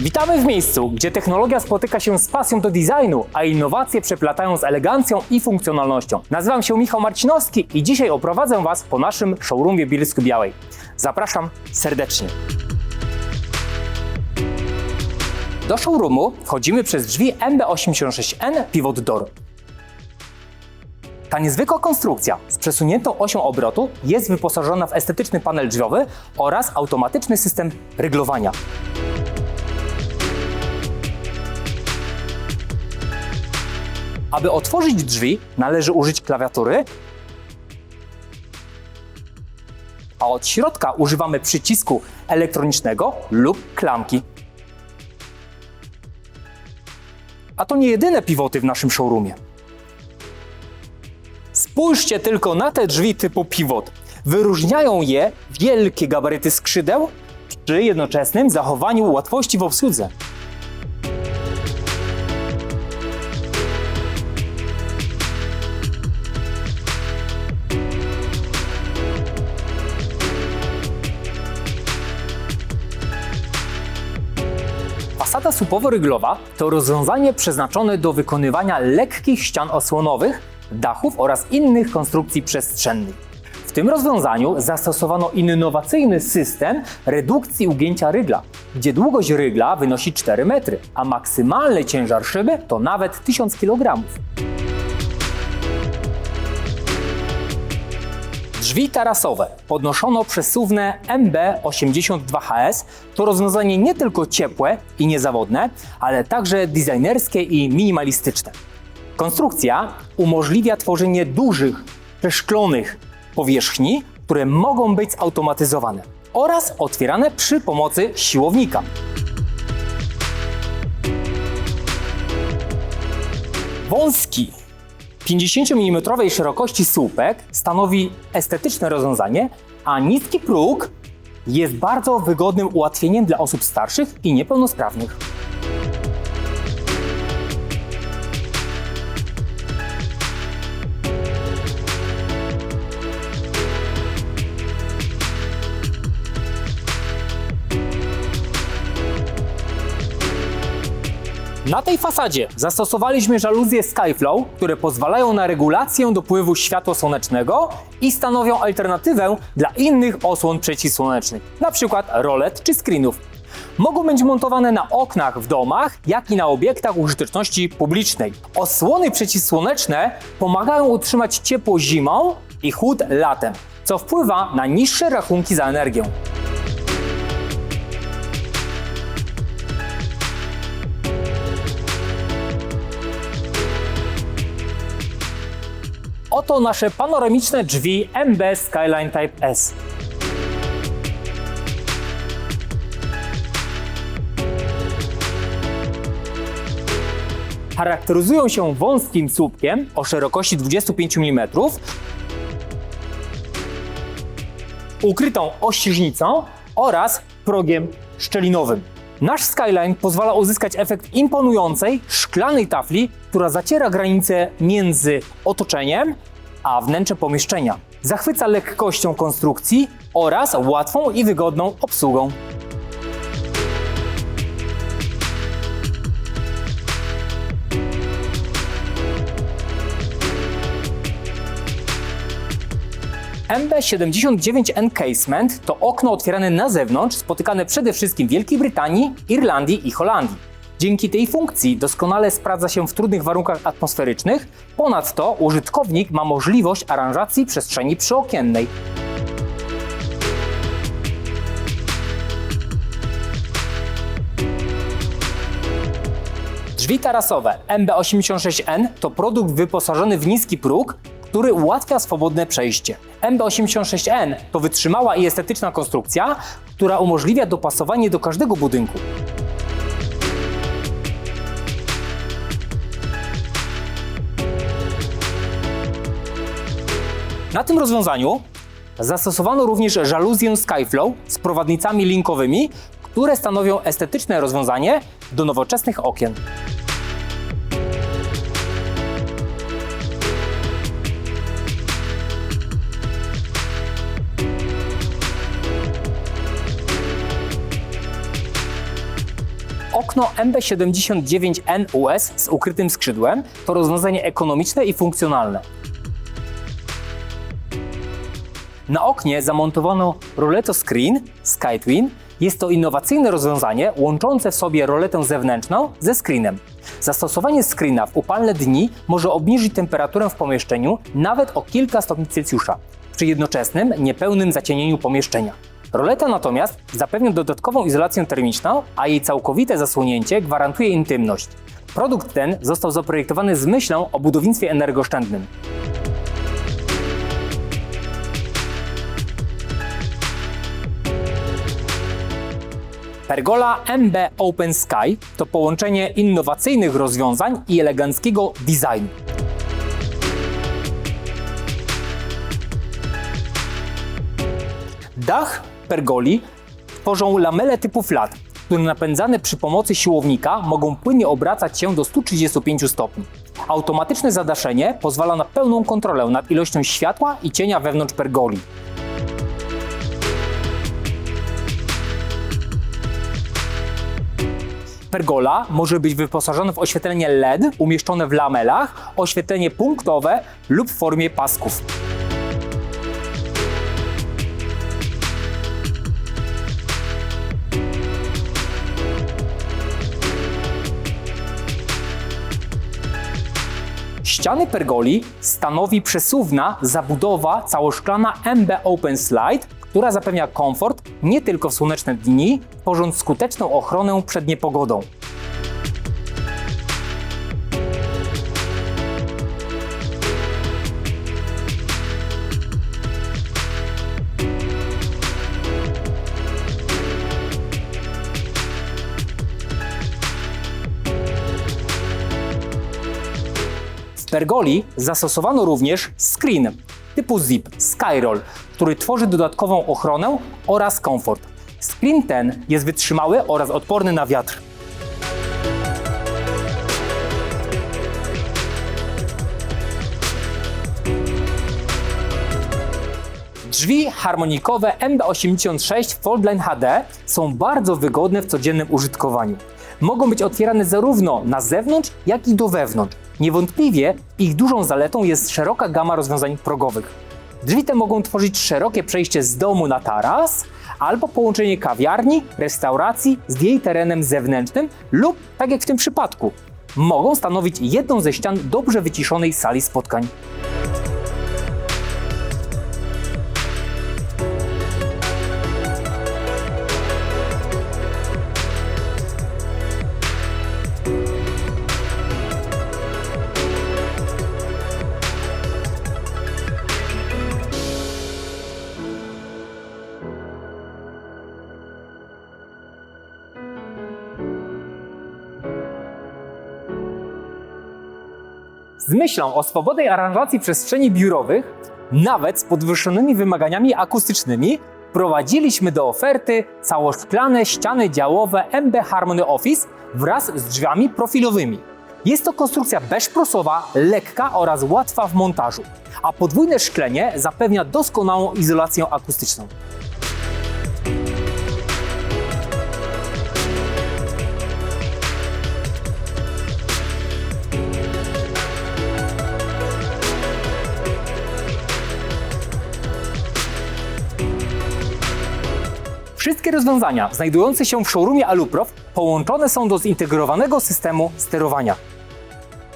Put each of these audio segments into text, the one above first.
Witamy w miejscu, gdzie technologia spotyka się z pasją do designu, a innowacje przeplatają z elegancją i funkcjonalnością. Nazywam się Michał Marcinowski i dzisiaj oprowadzę Was po naszym showroomie Bielsku Białej. Zapraszam serdecznie. Do showroomu wchodzimy przez drzwi MB86N Pivot Door. Ta niezwykła konstrukcja z przesuniętą osią obrotu jest wyposażona w estetyczny panel drzwiowy oraz automatyczny system ryglowania. Aby otworzyć drzwi, należy użyć klawiatury, a od środka używamy przycisku elektronicznego lub klamki. A to nie jedyne pivoty w naszym showroomie. Spójrzcie tylko na te drzwi typu pivot. Wyróżniają je wielkie gabaryty skrzydeł przy jednoczesnym zachowaniu łatwości w obsłudze. Fasada słupowo-ryglowa to rozwiązanie przeznaczone do wykonywania lekkich ścian osłonowych, dachów oraz innych konstrukcji przestrzennych. W tym rozwiązaniu zastosowano innowacyjny system redukcji ugięcia rygla, gdzie długość rygla wynosi 4 metry, a maksymalny ciężar szyby to nawet 1000 kg. Drzwi tarasowe podnoszono przesuwne MB82HS to rozwiązanie nie tylko ciepłe i niezawodne, ale także designerskie i minimalistyczne. Konstrukcja umożliwia tworzenie dużych, przeszklonych powierzchni, które mogą być zautomatyzowane oraz otwierane przy pomocy siłownika. Wąski 50 mm szerokości słupek stanowi estetyczne rozwiązanie, a niski próg jest bardzo wygodnym ułatwieniem dla osób starszych i niepełnosprawnych. Na tej fasadzie zastosowaliśmy żaluzje Skyflow, które pozwalają na regulację dopływu światła słonecznego i stanowią alternatywę dla innych osłon przeciwsłonecznych, np. rolet czy screenów. Mogą być montowane na oknach w domach, jak i na obiektach użyteczności publicznej. Osłony przeciwsłoneczne pomagają utrzymać ciepło zimą i chłód latem, co wpływa na niższe rachunki za energię. Oto nasze panoramiczne drzwi MB Skyline Type S. Charakteryzują się wąskim słupkiem o szerokości 25 mm, ukrytą ościeżnicą oraz progiem szczelinowym. Nasz Skyline pozwala uzyskać efekt imponującej, szklanej tafli, która zaciera granice między otoczeniem a wnętrzem pomieszczenia. Zachwyca lekkością konstrukcji oraz łatwą i wygodną obsługą. MB79 Encasement to okno otwierane na zewnątrz, spotykane przede wszystkim w Wielkiej Brytanii, Irlandii i Holandii. Dzięki tej funkcji doskonale sprawdza się w trudnych warunkach atmosferycznych, ponadto użytkownik ma możliwość aranżacji przestrzeni przyokiennej. Drzwi tarasowe MB86N to produkt wyposażony w niski próg, który ułatwia swobodne przejście. MB86N to wytrzymała i estetyczna konstrukcja, która umożliwia dopasowanie do każdego budynku. Na tym rozwiązaniu zastosowano również żaluzję Skyflow z prowadnicami linkowymi, które stanowią estetyczne rozwiązanie do nowoczesnych okien. Okno MB79NUS z ukrytym skrzydłem to rozwiązanie ekonomiczne i funkcjonalne. Na oknie zamontowano Roleto Screen SkyTwin. Jest to innowacyjne rozwiązanie łączące w sobie roletę zewnętrzną ze screenem. Zastosowanie screena w upalne dni może obniżyć temperaturę w pomieszczeniu nawet o kilka stopni Celsjusza przy jednoczesnym, niepełnym zacienieniu pomieszczenia. Roleta natomiast zapewnia dodatkową izolację termiczną, a jej całkowite zasłonięcie gwarantuje intymność. Produkt ten został zaprojektowany z myślą o budownictwie energooszczędnym. Pergola MB Open Sky to połączenie innowacyjnych rozwiązań i eleganckiego designu. Dach pergoli tworzą lamele typu flat, które napędzane przy pomocy siłownika mogą płynnie obracać się do 135 stopni. Automatyczne zadaszenie pozwala na pełną kontrolę nad ilością światła i cienia wewnątrz pergoli. Pergola może być wyposażona w oświetlenie LED umieszczone w lamelach, oświetlenie punktowe lub w formie pasków. Ściany pergoli stanowi przesuwna zabudowa całoszklana MB Open Slide, która zapewnia komfort nie tylko w słoneczne dni, tworząc skuteczną ochronę przed niepogodą. W pergoli zastosowano również screen typu zip Skyroll, który tworzy dodatkową ochronę oraz komfort. Screen ten jest wytrzymały oraz odporny na wiatr. Drzwi harmonikowe MB86 Foldline HD są bardzo wygodne w codziennym użytkowaniu. Mogą być otwierane zarówno na zewnątrz, jak i do wewnątrz. Niewątpliwie ich dużą zaletą jest szeroka gama rozwiązań progowych. Drzwi te mogą tworzyć szerokie przejście z domu na taras, albo połączenie kawiarni, restauracji z jej terenem zewnętrznym lub, tak jak w tym przypadku, mogą stanowić jedną ze ścian dobrze wyciszonej sali spotkań. Z myślą o swobodnej aranżacji przestrzeni biurowych, nawet z podwyższonymi wymaganiami akustycznymi, wprowadziliśmy do oferty całoszklane ściany działowe MB Harmony Office wraz z drzwiami profilowymi. Jest to konstrukcja bezprosowa, lekka oraz łatwa w montażu, a podwójne szklenie zapewnia doskonałą izolację akustyczną. Wszystkie rozwiązania znajdujące się w showroomie Aluprof połączone są do zintegrowanego systemu sterowania.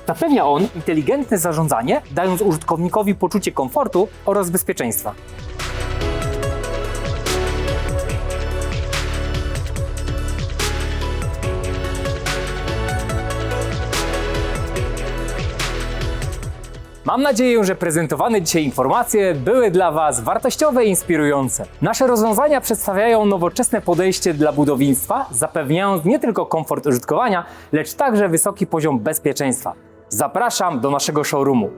Zapewnia on inteligentne zarządzanie, dając użytkownikowi poczucie komfortu oraz bezpieczeństwa. Mam nadzieję, że prezentowane dzisiaj informacje były dla Was wartościowe i inspirujące. Nasze rozwiązania przedstawiają nowoczesne podejście dla budownictwa, zapewniając nie tylko komfort użytkowania, lecz także wysoki poziom bezpieczeństwa. Zapraszam do naszego showroomu.